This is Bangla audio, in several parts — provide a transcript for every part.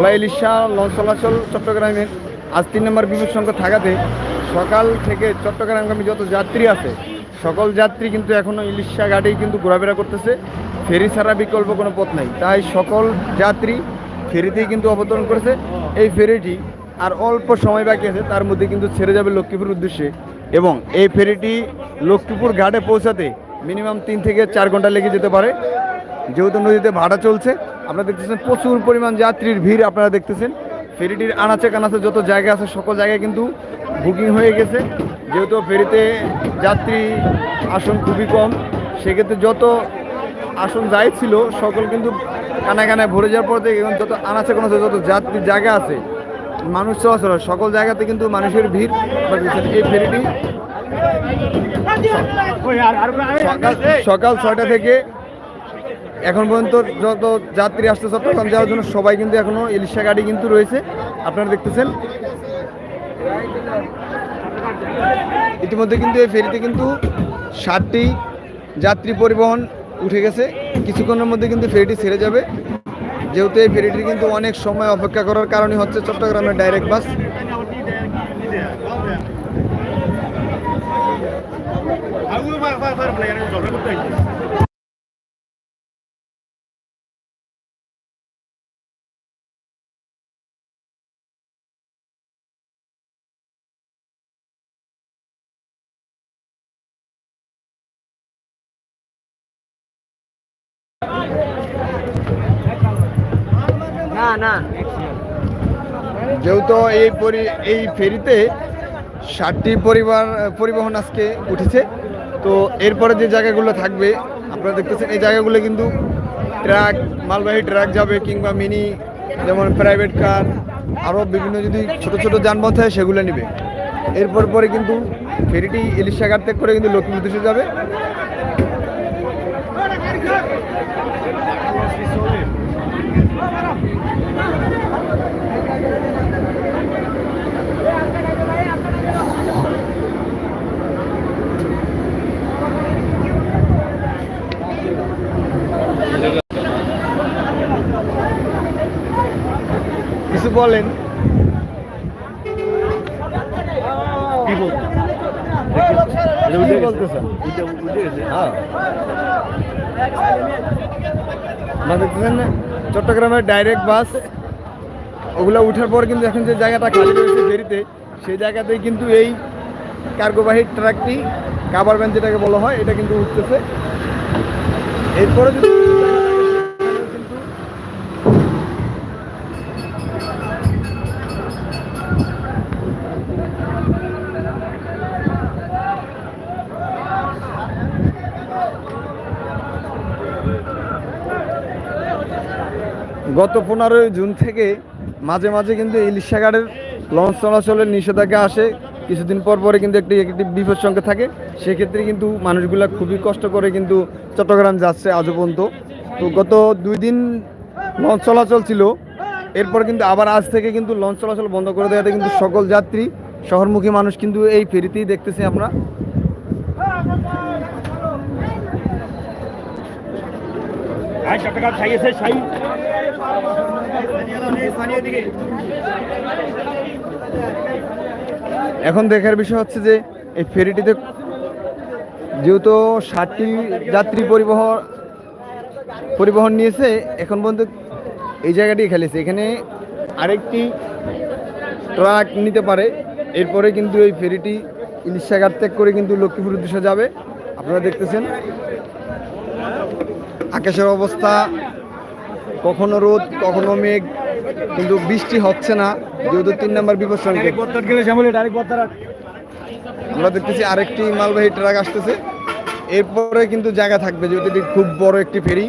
ভোলা ইলিশা লঞ্চ চলাচল চট্টগ্রামের আজ তিন নম্বর বিপুল সংখ্যা থাকাতে সকাল থেকে চট্টগ্রামগামী যত যাত্রী আছে, সকল যাত্রী কিন্তু এখনও ইলিশা ঘাটেই কিন্তু ঘোরাফেরা করতেছে। ফেরি ছাড়া বিকল্প কোনো পথ নাই। তাই সকল যাত্রী ফেরিতেই কিন্তু অবতরণ করেছে। এই ফেরিটি আর অল্প সময় বাকি আছে, তার মধ্যে কিন্তু ছেড়ে যাবে লক্ষ্মীপুর উদ্দেশ্যে। এবং এই ফেরিটি লক্ষ্মীপুর ঘাটে পৌঁছাতে মিনিমাম তিন থেকে চার ঘণ্টা লেগে যেতে পারে। যেহেতু নদীতে ভাড়া চলছে, আপনারা দেখতেছেন প্রচুর পরিমাণ যাত্রীর ভিড় আপনারা দেখতেছেন। ফেরিটির আনাচে কানাচে যত জায়গা আছে, সকল জায়গায় কিন্তু বুকিং হয়ে গেছে। যেহেতু ফেরিতে যাত্রী আসন খুবই কম, সেক্ষেত্রে যত আসন যাই ছিল, সকল কিন্তু কানায় কানায় ভরে যাওয়ার পর থেকে যত আনাচে কানাচে যত যাত্রীর জায়গা আছে, মানুষ চলাচল সকল জায়গাতে কিন্তু মানুষের ভিড়। এই ফেরিটি সকাল ছয়টা থেকে এখন পর্যন্ত যত যাত্রী আসছে চট্টগ্রাম যাওয়ার জন্য সবাই কিন্তু এখনও ইলিশা গাড়ি কিন্তু রয়েছে। আপনারা দেখতেছেন। ইতিমধ্যে কিন্তু এই ফেরিতে কিন্তু ষাটটি যাত্রী পরিবহন উঠে গেছে। কিছুক্ষণের মধ্যে কিন্তু ফেরিটি ছেড়ে যাবে। যেহেতু এই ফেরিটির কিন্তু অনেক সময় অপেক্ষা করার কারণে হচ্ছে চট্টগ্রামের ডাইরেক্ট বাস। না না। যেহেতু এই পরি, এই ফেরিতে ষাটটি পরিবার, পরিবহন আজকে উঠেছে, তো এরপরে যে জায়গাগুলো থাকবে, আপনারা দেখতেছেন, এই জায়গাগুলো কিন্তু ট্রাক, মালবাহী ট্রাক যাবে কিংবা মিনি, যেমন প্রাইভেট কার আরও বিভিন্ন যদি ছোট ছোট যানবাহন থাকে, সেগুলো নেবে। এরপর পরে কিন্তু ফেরিটি ইলিশা ঘাট থেকে করে কিন্তু লক্ষ্মীপুর দেশে যাবে কিছু বলেন। কি বলতেছেন হ্যাঁ। দেখতেছেন না? চট্টগ্রামের ডাইরেক্ট বাস ওগুলো উঠার পর কিন্তু এখন যে জায়গাটা খালি রয়েছে ফেরিতে সেই জায়গাতেই কিন্তু এই কার্গোবাহী ট্রাকটি কাবার ভ্যান যেটাকে বলা হয় এটা কিন্তু উঠতেছে। এরপরে যদি গত পনেরোই জুন থেকে মাঝে মাঝে কিন্তু ইলিশা ঘাটের লঞ্চ চলাচলের নিষেধাজ্ঞা আসে। কিছুদিন পর পরে কিন্তু একটি একটি বিপদ সংখ্যা থাকে। সেক্ষেত্রে কিন্তু মানুষগুলো খুবই কষ্ট করে কিন্তু চট্টগ্রাম যাচ্ছে আজও পর্যন্ত। তো গত দুই দিন লঞ্চ চলাচল ছিল। এরপর কিন্তু আবার আজ থেকে কিন্তু লঞ্চ চলাচল বন্ধ করে দেওয়াতে কিন্তু সকল যাত্রী, শহরমুখী মানুষ কিন্তু এই ফেরিতেই দেখতেছি আমরা। চট্টগ্রাম এখন দেখার বিষয় হচ্ছে যে এই ফেরিটিতে যেহেতু ষাটটি যাত্রী পরিবহন পরিবহন নিয়েছে, এখন পর্যন্ত এই জায়গাটি খেলেছে। এখানে আরেকটি ট্রাক নিতে পারে। এরপরে কিন্তু এই ফেরিটি ইলিশা ঘাট ত্যাগ করে কিন্তু লক্ষ্মীপুর উদ্দেশ্যে যাবে। আপনারা দেখতেছেন। আকাশের অবস্থা কখনো রোদ, কখনো মেঘ, কিন্তু বৃষ্টি হচ্ছে না, যেহেতু তিন নম্বর বিপদ আমরা দেখতেছি আরেকটি মালবাহী ট্রাক আসতেছে। এরপরে কিন্তু জায়গা থাকবে, যেহেতু খুব বড় একটি ফেরি।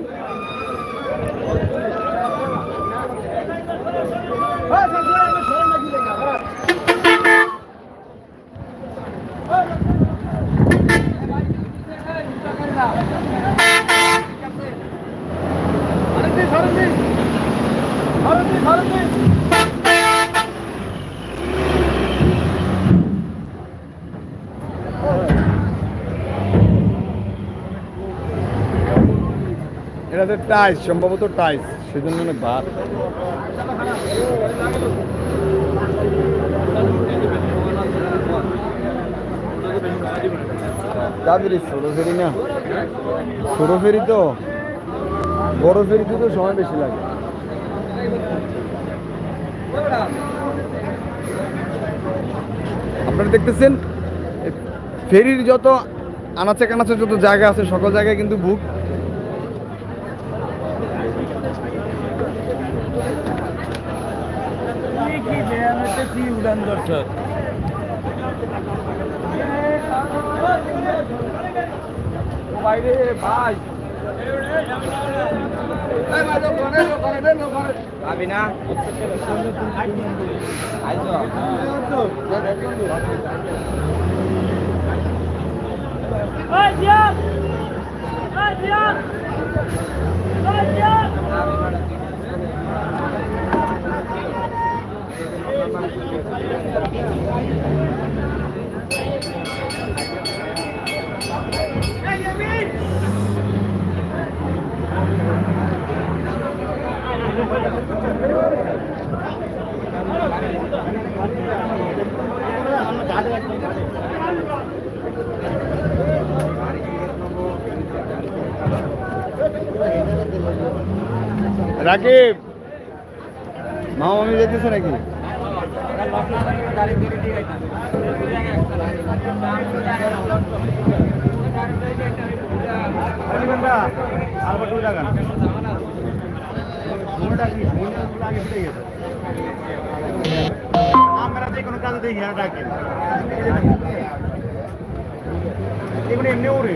এটাতে টাইস, সম্ভবত টাইস, সেজন্য অনেক ভাত। কাদের ছোট ফেরি না? ছোট ফেরি তো, বড় ফেরিতে তো সময় বেশি লাগে। আপনারা দেখতেছেন ফেরির যত আনাচে কানাচে যত জায়গা আছে, সকল জায়গায় কিন্তু বুক দর্শক বাইরে ভাই ভাবি না রাকিব মামা মামি যেতেছে নাকি? আমরা যে কোনো কাজে দেখি হ্যাঁ ডাকি এগুলো এমনি ওরে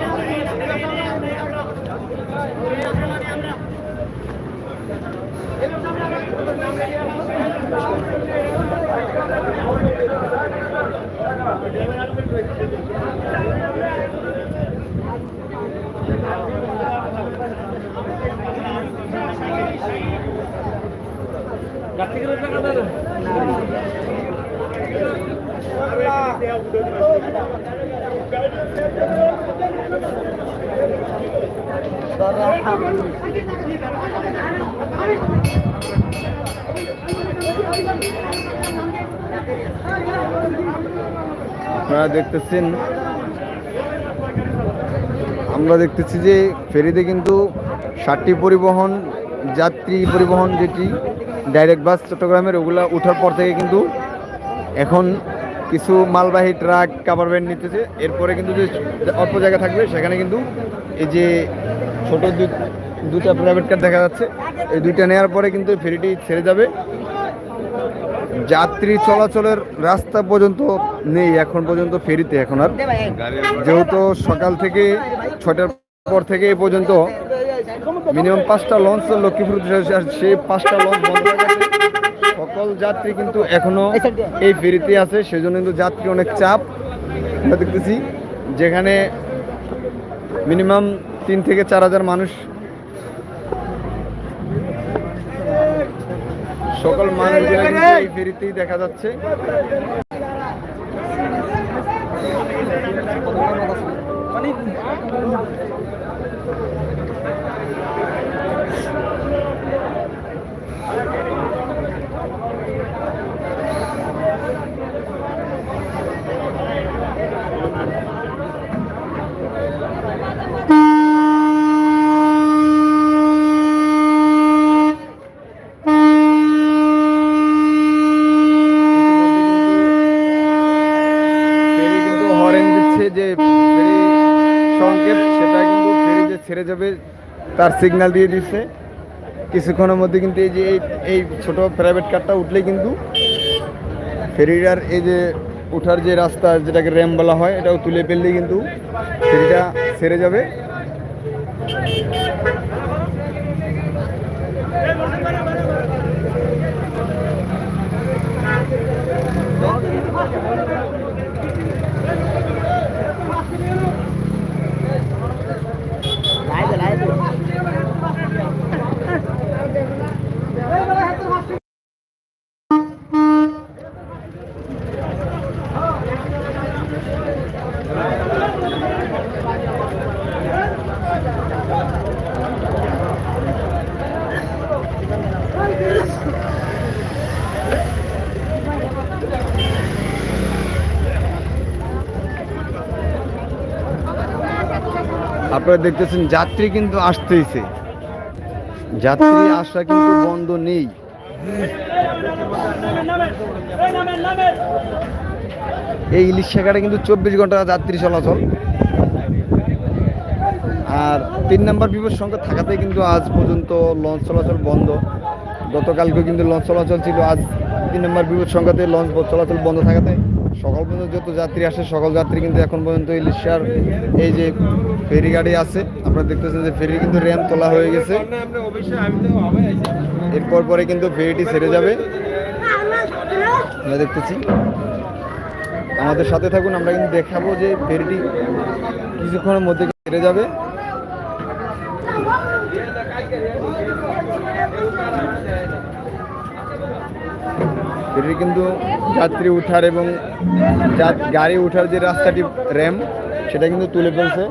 আপনারা দেখতেছেন আমরা দেখতেছি যে ফেরিতে কিন্তু ষাটটি পরিবহন যাত্রী পরিবহন যেটি ডাইরেক্ট বাস চট্টগ্রামের, ওগুলা ওঠার পর থেকে কিন্তু এখন কিছু মালবাহী ট্রাক কাভার ভ্যান নিতেছে। এরপরে কিন্তু যে অল্প জায়গা থাকবে, সেখানে কিন্তু এই যে ছোট দুটা প্রাইভেট কার দেখা যাচ্ছে, এই দুইটা নেওয়ার পরে কিন্তু ফেরিটি ছেড়ে যাবে। যাত্রী চলাচলের রাস্তা পর্যন্ত নেই, এখন পর্যন্ত ফেরিতে এখন আর। যেহেতু সকাল থেকে ছটার পর থেকে এ পর্যন্ত মিনিমাম পাঁচটা লঞ্চ লক্ষ্মীপুর সেই পাঁচটা লঞ্চ বন্ধ হয়ে গেছে। সকল যাত্রী কিন্তু এখনও এই ফেরিতে আছে সেজন্য কিন্তু যাত্রী অনেক চাপ। আমরা দেখতেছি যেখানে মিনিমাম তিন থেকে চার হাজার মানুষ। সকল মানুষগুলো কিন্তু এই ফেরিতেই দেখা যাচ্ছে ফেরি কিন্তু হরেন দিচ্ছে যে ফেরি সংকেত সেটা কিন্তু ফেরি যে ছেড়ে যাবে, তার সিগন্যাল দিয়ে দিচ্ছে কিছুক্ষণের মধ্যে কিন্তু এই যে এই- ছোট প্রাইভেট কারটা উঠলে কিন্তু ফেরিটার এই যে ওঠার যে রাস্তা, যেটাকে র্যাম বলা হয়, এটাও তুলে ফেললে কিন্তু ফেরিটা সেরে যাবে। আপনারা দেখতেছেন যাত্রী কিন্তু আসতেইছে। যাত্রী আসা কিন্তু বন্ধ নেই। এই ইলিশ শাখাটা কিন্তু চব্বিশ ঘণ্টা যাত্রী চলাচল। আর তিন নম্বর বিপদ সংখ্যা থাকাতে কিন্তু আজ পর্যন্ত লঞ্চ চলাচল বন্ধ। গতকালকে কিন্তু লঞ্চ চলাচল ছিল আজ তিন নম্বর বিপদ সংখ্যাতে লঞ্চ চলাচল বন্ধ থাকাতে। সকাল পর্যন্ত যত যাত্রী আসে, সকল যাত্রী কিন্তু এখন পর্যন্ত ইলিশার এই যে ফেরি গাড়ি আছে, আপনারা দেখতেছেন যে ফেরি কিন্তু র্যাম তোলা হয়ে গেছে। এরপর পরে কিন্তু ফেরিটি ছেড়ে যাবে। আমরা দেখতেছি। আমাদের সাথে থাকুন, আমরা কিন্তু দেখাবো যে ফেরিটি কিছুক্ষণের মধ্যে ছেড়ে যাবে। ফেরির কিন্তু যাত্রী উঠার এবং গাড়ি উঠার যে রাস্তাটি র্যাম সেটা কিন্তু তুলে ফেলছে।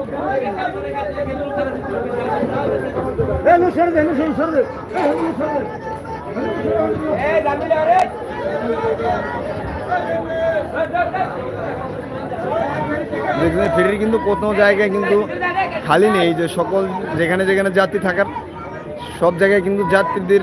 দেখবেন ফেরির কিন্তু কোথাও জায়গায় কিন্তু খালি নেই যে সকল যেখানে যেখানে যাত্রী থাকার সব জায়গায় কিন্তু যাত্রীদের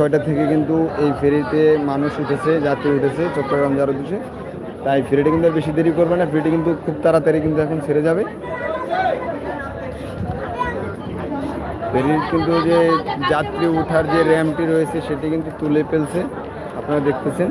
ছয়টা থেকে কিন্তু এই ফেরিতে মানুষ উঠেছে, যাত্রী উঠেছে, চট্টগ্রাম যারা উঠেছে তাই ফেরিটা কিন্তু বেশি দেরি করবে না ফেরিটি কিন্তু খুব তাড়াতাড়ি কিন্তু এখন ছেড়ে যাবে। ফেরির কিন্তু যে যাত্রী উঠার যে র্যাম্পটি রয়েছে, সেটি কিন্তু তুলে ফেলছে। আপনারা দেখতেছেন।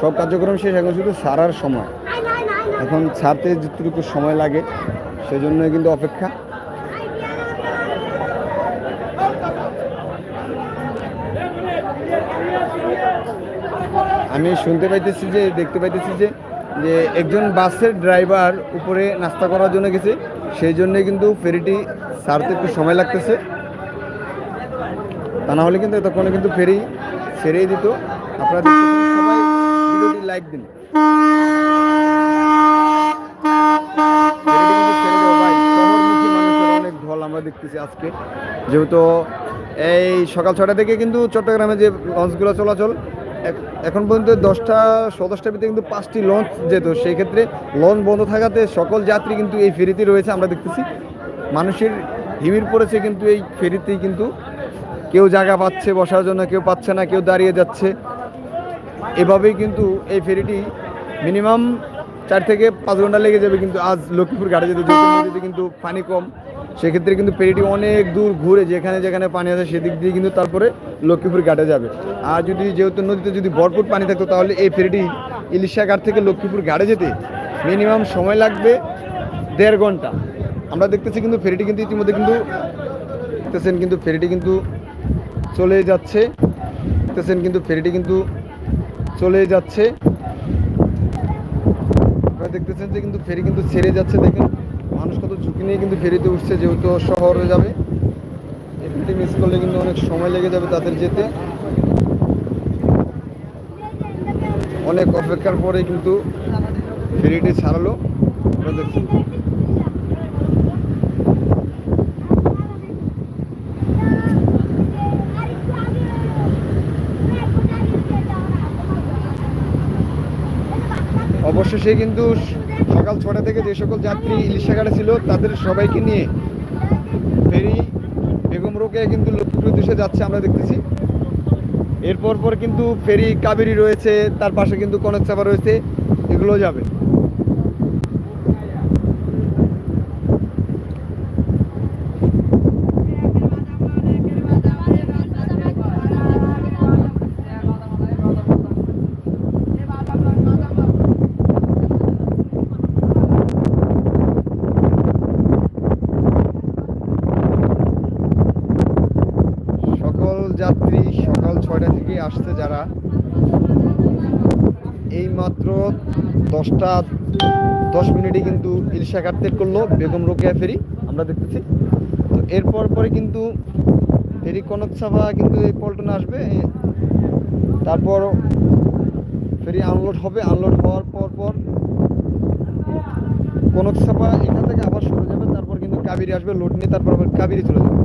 সব কার্যক্রম শেষ এখন শুধু সারার সময়। এখন ছাড়তে যতটুকু সময় লাগে সেজন্য কিন্তু অপেক্ষা। আমি শুনতে পাইতেছি যে, দেখতে পাইতেছি যে যে একজন বাসের ড্রাইভার উপরে নাস্তা করার জন্য গেছে, সেই জন্যে কিন্তু ফেরিটি সারতে একটু সময় লাগতেছে। তা না হলে কিন্তু এতক্ষণে কিন্তু ফেরি ছেড়েই দিত। আপনারা লাইক দিন। অনেক ঢল আমরা দেখতেছি আজকে যেহেতু এই সকাল ছটা থেকে কিন্তু চট্টগ্রামে যে লঞ্চগুলো চলাচল এখন পর্যন্ত দশটা, সদশটার ভিতরে কিন্তু পাঁচটি লঞ্চ যেত। সেই ক্ষেত্রে লঞ্চ বন্ধ থাকাতে সকল যাত্রী কিন্তু এই ফেরিতে রয়েছে আমরা দেখতেছি। মানুষের হিমির পড়েছে কিন্তু এই ফেরিতেই কিন্তু। কেউ জায়গা পাচ্ছে, বসার জন্য কেউ পাচ্ছে না, কেউ দাঁড়িয়ে যাচ্ছে। এভাবেই কিন্তু এই ফেরিটি মিনিমাম চার থেকে পাঁচ ঘণ্টা লেগে যাবে, কিন্তু আজ লক্ষ্মীপুর ঘাটে যেতে যেতে কিন্তু পানি কম, সেক্ষেত্রে কিন্তু ফেরিটি অনেক দূর ঘুরে যেখানে যেখানে পানি আছে সেদিক দিয়ে কিন্তু তারপরে লক্ষ্মীপুর ঘাটে যাবে। আর যদি যেহেতু নদীতে যদি ভরপুর পানি থাকতো, তাহলে এই ফেরিটি ইলিশা ঘাট থেকে লক্ষ্মীপুর ঘাটে যেতে মিনিমাম সময় লাগবে দেড় ঘণ্টা। আমরা দেখতেছি কিন্তু ফেরিটি কিন্তু ইতিমধ্যে কিন্তু দেখতেছেন কিন্তু ফেরিটি কিন্তু চলে যাচ্ছে, দেখতেছেন কিন্তু ফেরিটি কিন্তু চলে যাচ্ছে। আপনারা দেখতেছেন যে কিন্তু ফেরি কিন্তু ছেড়ে যাচ্ছে। দেখেন, মানুষ কত ঝুঁকি নিয়ে কিন্তু ফেরিতে উঠছে, যেহেতু শহরে যাবে। এই ফেরিটি মিস করলে কিন্তু অনেক সময় লেগে যাবে তাদের যেতে। অনেক অপেক্ষার পরে কিন্তু ফেরিটি ছাড়ালো। আপনারা দেখছেন। অবশেষে কিন্তু সকাল ছটা থেকে যে সকল যাত্রী ইলিশাঘাটে ছিল, তাদের সবাইকে নিয়ে ফেরি বেগম রোকে কিন্তু লক্ষ্মীপুর উদ্দেশ্যে যাচ্ছে আমরা দেখতেছি। এরপর পর কিন্তু ফেরি কাবেরি রয়েছে, তার পাশে কিন্তু কনক চাপা রয়েছে এগুলো যাবে সকল যাত্রী সকাল ছয়টা থেকে আসছে যারা এই মাত্র দশটা, দশ মিনিটে কিন্তু ইলিশা ত্যাগ করল বেগম রোকেয়া ফেরি, আমরা দেখতেছি। তো এরপর পরে কিন্তু ফেরি কনক সাভা কিন্তু এই পল্টনে আসবে। তারপর ফেরি আনলোড হবে। আনলোড হওয়ার পর পর কনক সাভা এখান থেকে আবার সরে যাবে। তারপর কিন্তু কাবেরি আসবে লোড নিয়ে তারপর আবার কাবেরি চলে যাবে।